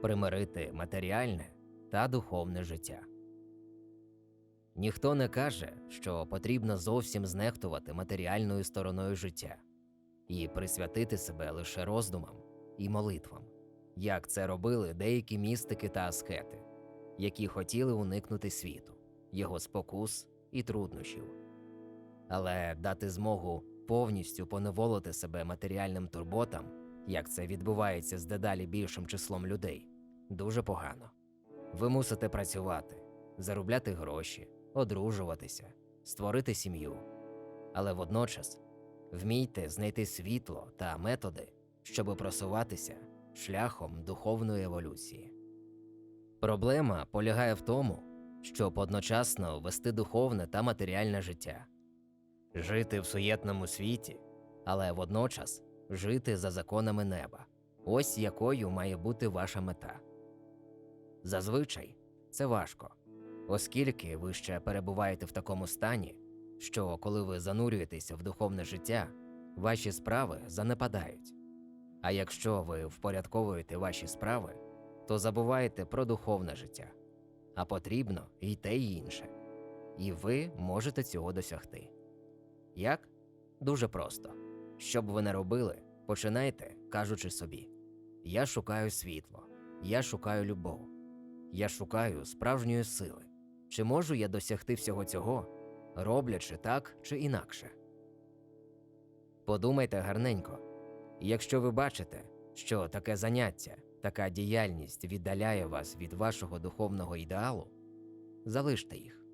примирити матеріальне та духовне життя. Ніхто не каже, що потрібно зовсім знехтувати матеріальною стороною життя і присвятити себе лише роздумам і молитвам, як це робили деякі містики та аскети, які хотіли уникнути світу, його спокус і труднощів. Але дати змогу повністю поневолити себе матеріальним турботам, як це відбувається з дедалі більшим числом людей, дуже погано. Ви мусите працювати, заробляти гроші, одружуватися, створити сім'ю. Але водночас вмійте знайти світло та методи, щоби просуватися шляхом духовної еволюції. Проблема полягає в тому, щоб одночасно вести духовне та матеріальне життя, жити в суєтному світі, але водночас жити за законами неба. Ось якою має бути ваша мета. Зазвичай це важко, оскільки ви ще перебуваєте в такому стані, що коли ви занурюєтеся в духовне життя, ваші справи занепадають. А якщо ви впорядковуєте ваші справи, то забуваєте про духовне життя, а потрібно і те, і інше. І ви можете цього досягти. Як? Дуже просто. Що б ви не робили, починайте, кажучи собі: Я шукаю світло, я шукаю любов, я шукаю справжньої сили. Чи можу я досягти всього цього, роблячи так чи інакше? Подумайте гарненько. Якщо ви бачите, що таке заняття, така діяльність віддаляє вас від вашого духовного ідеалу, залиште їх.